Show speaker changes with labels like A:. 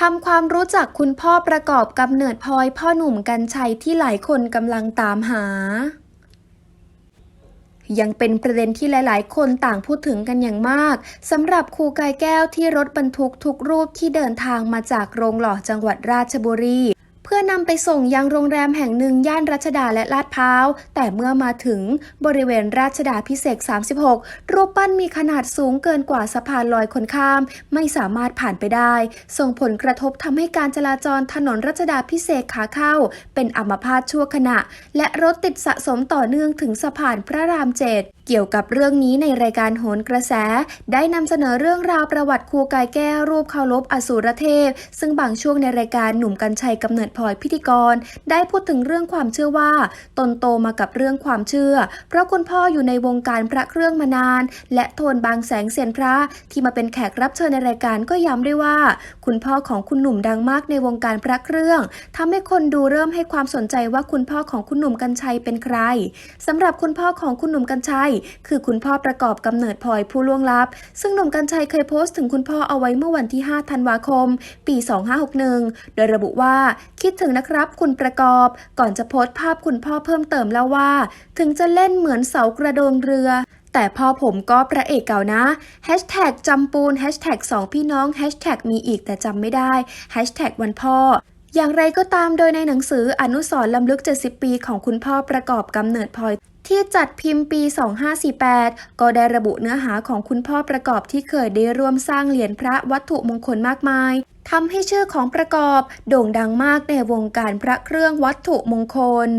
A: ทำความรู้จักคุณพ่อประกอบกำเนิดพลอยพ่อหนุ่มกัญชัยที่หลายคนกำลังตามหา ยังเป็นประเด็นที่หลาย ๆ คนต่างพูดถึงกันอย่างมากสำหรับครูกายแก้วที่รถบรรทุกทุกรูปที่เดินทางมาจากโรงหล่อจังหวัดราชบุรี เพื่อนำไปส่งยังโรงแรมแห่งหนึ่งย่านรัชดาและลาดพร้าว แต่เมื่อมาถึงบริเวณราชดาพิเศษ 36 รูปปั้นมีขนาดสูงเกินกว่าสะพานลอยคนข้าม ไม่สามารถผ่านไปได้ ส่งผลกระทบทำให้การจราจรถนนรัชดาพิเศษขาเข้า เป็นอัมพาตชั่วขณะ และรถติดสะสมต่อเนื่องถึงสะพานพระรามเจ็ดเกี่ยวกับเรื่องนี้ในรายการโหนกระแส ได้นำเสนอเรื่องราวประวัติครูกายแก้วรูปเคารพอสูรเทพ ซึ่งบางช่วงในรายการหนุ่มกัญชัยกำเนิดพลอยพิธีกร ได้พูดถึงเรื่องความเชื่อว่า ตนโตมากับเรื่องความเชื่อ เพราะคุณพ่ออยู่ในวงการพระเครื่องมานาน และโทนบางแสงเสียนพระที่มาเป็นแขกรับเชิญในรายการก็ย้ำด้วยว่า คุณพ่อของคุณหนุ่มดังมากในวงการพระเครื่องทำให้คนดูเริ่มให้ความสนใจว่าคุณพ่อของคุณหนุ่มกัญชัยเป็นใครสำหรับคุณพ่อของคุณหนุ่มกัญชัย คือคุณพ่อประกอบกำเนิดพลอยผู้ล่วงลับ ซึ่งหนุ่มกัญชัยเคยโพสต์ถึงคุณพ่อเอาไว้เมื่อวันที่ 5 ธันวาคม ปี 2561 โดยระบุว่าคิดถึงนะครับคุณประกอบก่อนจะโพสต์ภาพคุณพ่อเพิ่มเติมแล้วว่า ถึงจะเล่นเหมือนเสากระโดงเรือแต่พ่อผมก็พระเอกเก่านะแฮชแท็กจำปูนแฮชแท็กสองพี่น้องแฮชแท็กมีอีกแต่จำไม่ได้แฮชแท็กวันพ่อ อย่างไรก็ตามโดยในหนังสืออนุสรลำลึก 70 ปีของคุณพ่อประกอบกำเนิดพลอยที่จัดพิมพ์ปี 2548 ก็ได้ระบุเนื้อหาของคุณพ่อประกอบที่เคยได้ร่วมสร้างเหรียญพระวัตถุมงคลมากมาย ทำให้ชื่อของประกอบโด่งดังมากในวงการพระเครื่องวัตถุมงคล